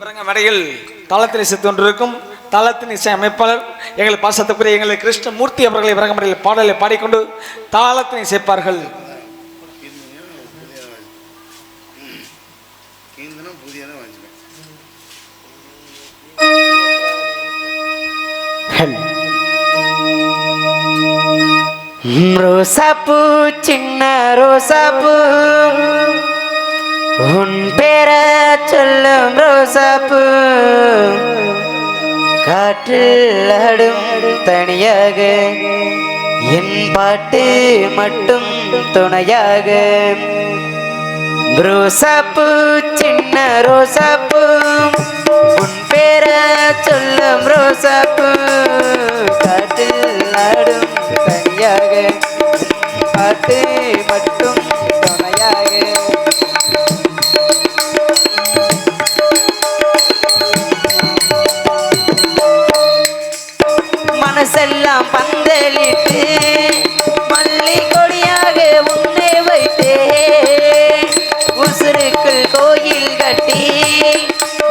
பிறங்க மேடையில் தளத்தில் இசை தளத்தின் இசை அமைப்பாளர் எங்கள் பாசத்துக்குரிய எங்களை கிருஷ்ணமூர்த்தி அவர்களை பிறங்க பாடலை பாடிக்கொண்டு தாளத்தினை இசைப்பார்கள். ரோசா பூ சின்ன ரோசாப்பூ சின்ன ரோசாப்பூ. உன் பேர சொல்லும் ரோசாப்பு காற்றில் ஆடும் தனியாக என் பாட்டு மட்டும் துணையாக. ரோசாப்பு சின்ன ரோசாப்பு உன் பேர சொல்லும் ரோசாப்பு காற்றில் ஆடும் தனியாக. பாட்டு மட்டும்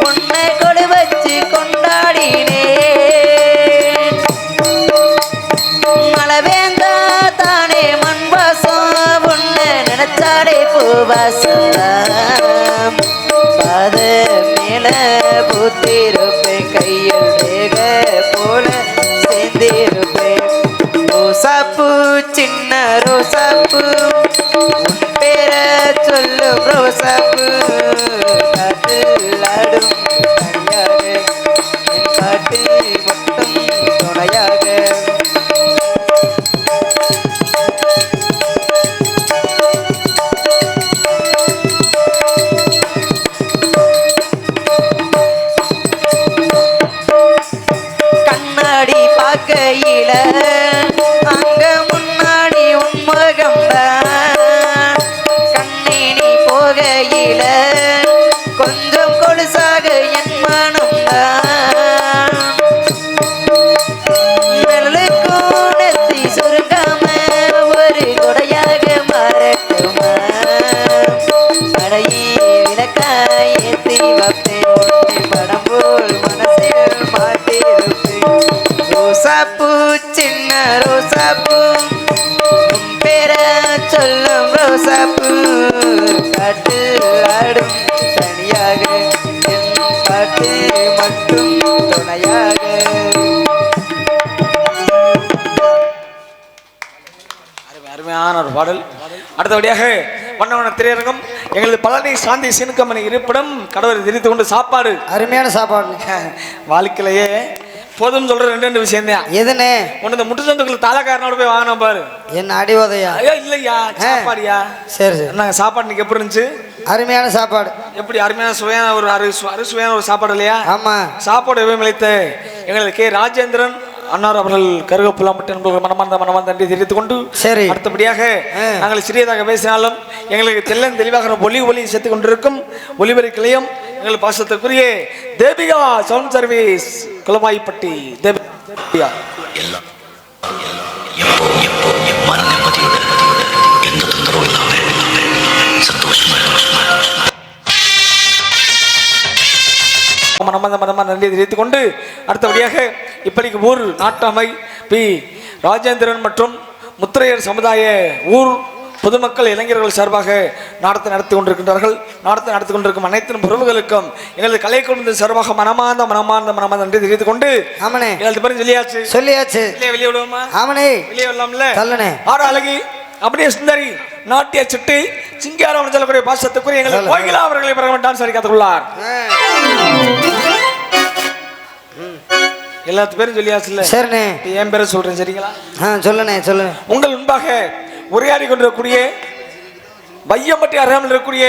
உன்னை கொடு வச்சு கொண்டாடினே மழை தானே மண் வாசம் உன்னை நினைச்சாலே பூவாசம். பாத மேல பூத்திருப்பேன் கையில் வேக போல சேர்ந்திருப்பேன். ரோசாப்பூ சின்ன பேர சொல்லும் ரோசாப்பூ. பேர சொல்லும் ரோசாப்பூ. காட்டில் ஆடும் தனியாக பாட்டு மட்டும் துணையாக. அருமை அருமையான ஒரு பாடல். அடுத்தபடியாக வண்ணவன திரையரங்கம் எங்களது பழனி சாந்தி சினுக்கம்மனை இருப்பிடம் கடவுளை தெரிந்து கொண்டு சாப்பாடு. அருமையான சாப்பாடு. வாழ்க்கையிலேயே போதும் சொல்ற ரெண்டு ரெண்டு விஷயம் தான் எதுனே? ஒன்று இந்த முட்டு சந்துக்குள்ள தாலக்காரனோட போய் வாங்கினோம் பாரு. என் அடி உதையா ஐயோ இல்லையா? சாப்பாடுயா? சரி சரி. நாங்கள் சாப்பாடு இன்னைக்கு எப்படி இருந்துச்சு? அருமையான சாப்பாடு. எப்படி அருமையான சுவையான ஒரு அரு அறுசுவையான ஒரு சாப்பாடு இல்லையா? ஆமா. சாப்பாடு எவ்வளவு இழைத்த எங்களுக்கு கே. ராஜேந்திரன் அன்னார் அவர்கள் கருகப்புலாம்பட்டு என்பவர்கள் மனமார்ந்த மனமார்ந்த நன்றி தெரிவித்துக் கொண்டு சரி. அடுத்தபடியாக. நாங்கள் சிறியதாக பேசினாலும் எங்களுக்கு தெல்லன் தெளிவாக ஒளி ஒளி சேர்த்து கொண்டிருக்கும் ஒளிபரி கிளையம் எங்கள் பாசத்துக்குரிய தேபிகா சவுண்ட் சர்வீஸ் குளமாய்ப்பட்டி தேபிகா. எல்லாம் எப்போ எப்போ மன நிம்மதியோட எந்த தொந்தரவும் இல்லாம சந்தோஷமா சந்தோஷமா மனமார்ந்த மனமார்ந்த நன்றி தெரிவித்துக் கொண்டு அடுத்தபடியாக இப்படிக்கு ஊர் நாட்டமை பி. ராஜேந்திரன் மற்றும் முத்திரையர் சமுதாய ஊர் பொதுமக்கள் இளைஞர்கள் சார்பாக நாடத்தை நடத்தி கொண்டிருக்கின்றார்கள். நாடத்தை நடத்தி கொண்டிருக்கும் அனைத்து உறவுகளுக்கும் எங்களது கலை குழுமத்தின் சார்பாக மனமார்ந்த மனமார்ந்த மனமார்ந்த நன்றி தெரிவித்துக் கொண்டு ஆமனே. எங்களது பேரும் சொல்லியாச்சு. சொல்லியாச்சு. வெளியே வெளியே விடுவோமா? ஆமனே. வெளியே வரலாம்ல? சொல்லணே ஆறு அழகி அப்படியே சுந்தரி நாட்டிய சிட்டு சிங்காரம் சொல்லக்கூடிய பாசத்துக்குரிய எங்கள் கோகிலா அவர்களை பிறகு டான்ஸ் கற்றுக்கொள்ளார் எல்லாத்து பேரும் சொல்லியாச்சுல்ல? சரிண்ணே. என் பேரை சொல்றேன் சரிங்களா? ஆ சொல்லுண்ணே சொல்லுண்ணே. உங்கள் முன்பாக உரையாடி கொண்டிருக்கக்கூடிய வையம்பட்டி அருகாமல் இருக்கக்கூடிய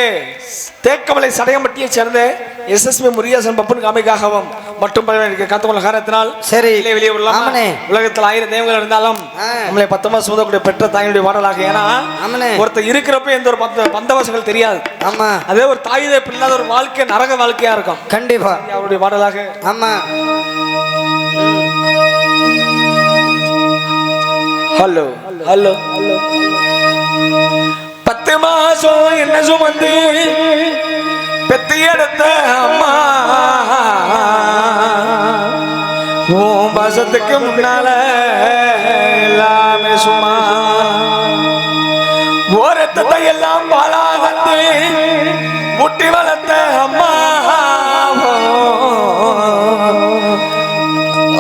தேக்கமலை சடையம்பட்டியை சேர்ந்த எஸ்எஸ்பி முருகேசன் பப்பன் காமிக்காகவும் மற்றும் கத்துக்கொள்ள காரணத்தினால் சரி. வெளியே ஆமாண்ணே. உலகத்தில் ஆயிரம் தெய்வங்கள் இருந்தாலும். நம்மளை பத்தொன்பது சுமந்தக்கூடிய பெற்ற தாயினுடைய பாடலாக ஏன்னா. ஒருத்தர் இருக்கிறப்ப எந்த ஒரு பந்த பந்தவசங்கள் தெரியாது. ஆமா. அதே ஒரு தாய் தகப்பு இல்லாத ஒரு வாழ்க்கை நரக வாழ்க்கையா இருக்கும். கண்டிப்பா. அவருடைய பாடலாக ஆமா. ஹலோ. ஹலோ. பத்து மாசம் என்ன சுமந்து பெத்து எடுத்த அம்மா. உன் பாசத்துக்கு முன்னால எல்லாமே சும்மா. ஓரத்தை எல்லாம் பாலா வந்து முட்டி வளர்த்த அம்மா.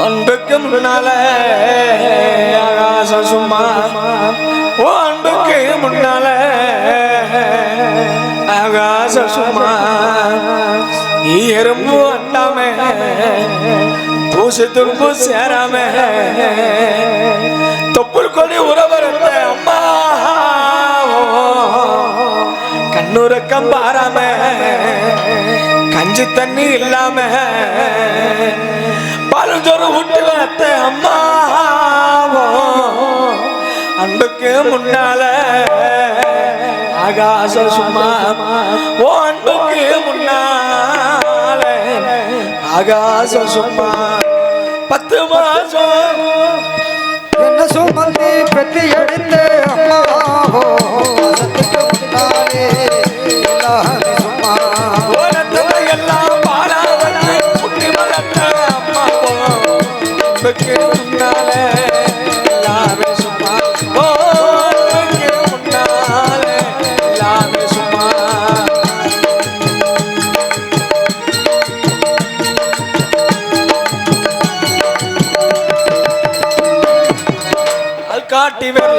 அன்புக்கு முன்னால ஆகாசம் ஓ அன்புக்கு முன்னால ஆகாசம் சும்மா. எறும்பு அண்டாம பூசு துரும்பு சேராம தொப்புள் கொடி உறவர் அம்மா. கண்ணுறக்கம் பாராம கஞ்சி தண்ணி இல்லாம பாலுஞ்சோறு விட்டு வளர்த்த அம்மா. அன்புக்கு முன்னால. ஆகாச சும்மா ஓ அன்புக்கு முன்னால. ஆகாச சும்மா பத்து மாசம். என்ன சுமந்து பெற்று எடுத்து அம்மாவோ?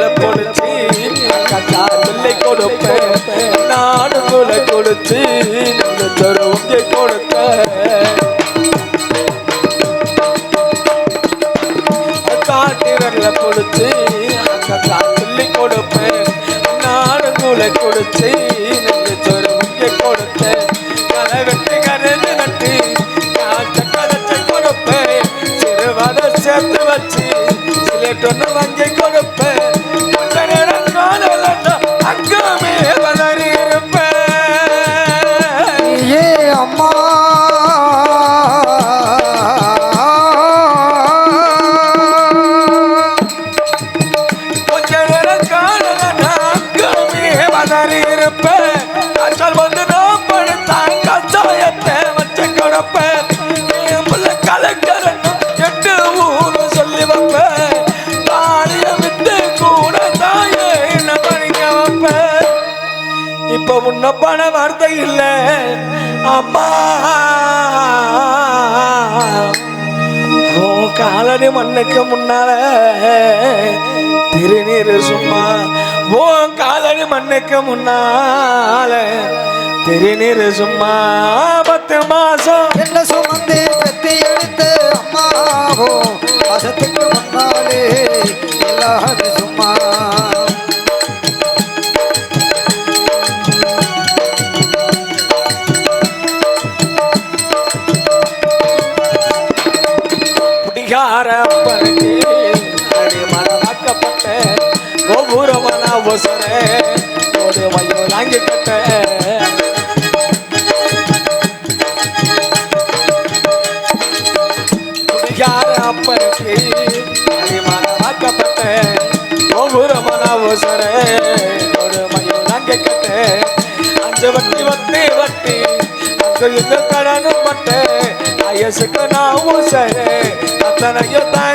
காட்டி வெள்ள பொடிச்சு பிள்ளை கொடுப்பேன். நாடு குலை கொடுத்து நல்ல தருவங்க கொடுத்த காட்டி வெள்ள பொடிச்சு கட்டா பிள்ளை கொடுப்பேன். நாடு குலை கொடுத்து நல்ல தருவங்க கொடுத்த கலை வெட்டி கருது நட்டு கதைச்சு கொடுப்பேன். சிறுவதை சேர்த்து வச்சு சிலேட்டொன்னு வாங்கி தப்பான வார்த்தை இல்லை. அம்மா காலடி மண்ணுக்கு முன்னால திருநீர் சும்மா. ஓ காலடி மண்ணுக்கு முன்னால திருநீர் சும்மா. பத்து மாசம். என்ன சுமந்து பெற்று எடுத்து அம்மாவோ வசத்துக்கு முன்னாலே எல்லாமே வாங்கி கட்ட குடிகார அப்பனுக்கு அடிமனமாக்கப்பட்ட கோபுரமன ஒசர ஒரு வயோ வாங்கி கட்ட அஞ்சு வட்டி வட்டி வட்டி அங்க இந்த கடனும் பட்டு ஐயசுக்கு நான் சரி அத்தனையும் தான்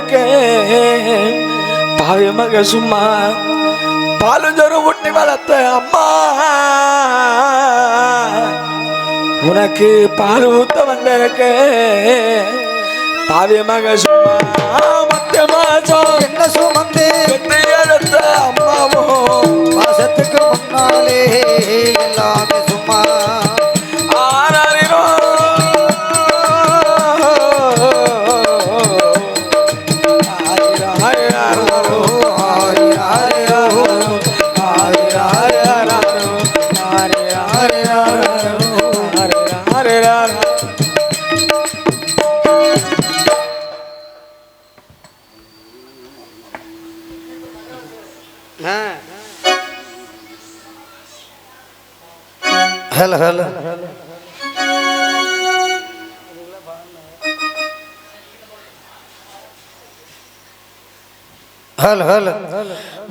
கிடக்க பாவி மக சும்மா பாலுஞ்சொரு வளர்த்த அம்மா. உனக்கு பால் ஊத்த வந்திருக்க பாவி மக சும்மா மத்தியமா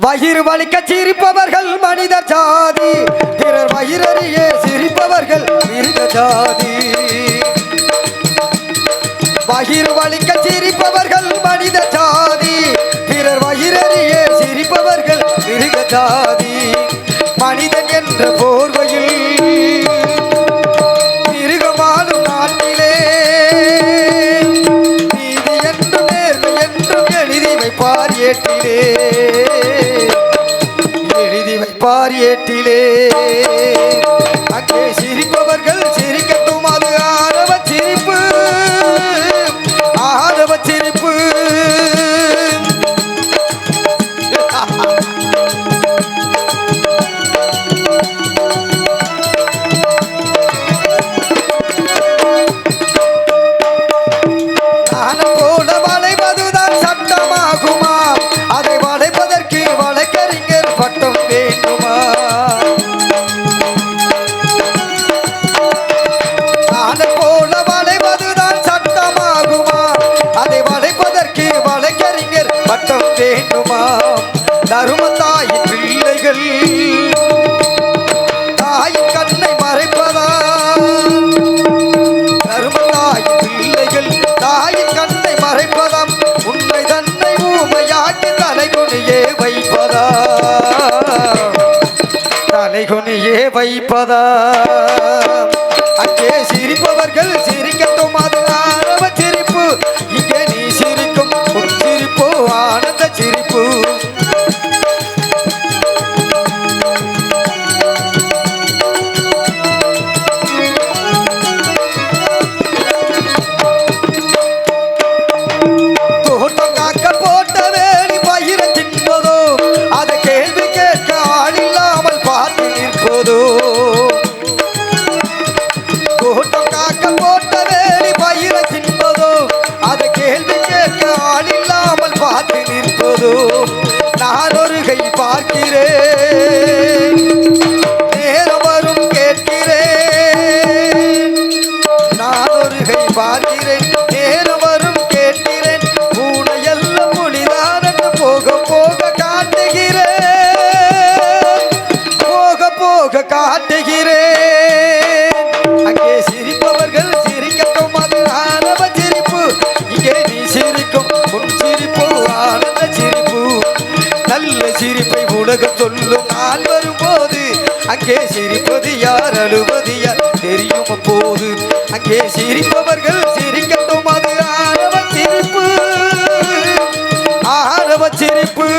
வயிறு வலிக்க சிரிப்பவர்கள் மனித ஜாதி. பிறர் வயிறறியே சிரிப்பவர்கள் மிருக ஜாதி. வயிறு வலிக்க சிரிப்பவர்கள் மனித ஜாதி. பிறர் வயிறறியே சிரிப்பவர்கள் மிருக ஜாதி. மனிதன் என்ற போர் 哈哈。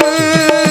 Yeah.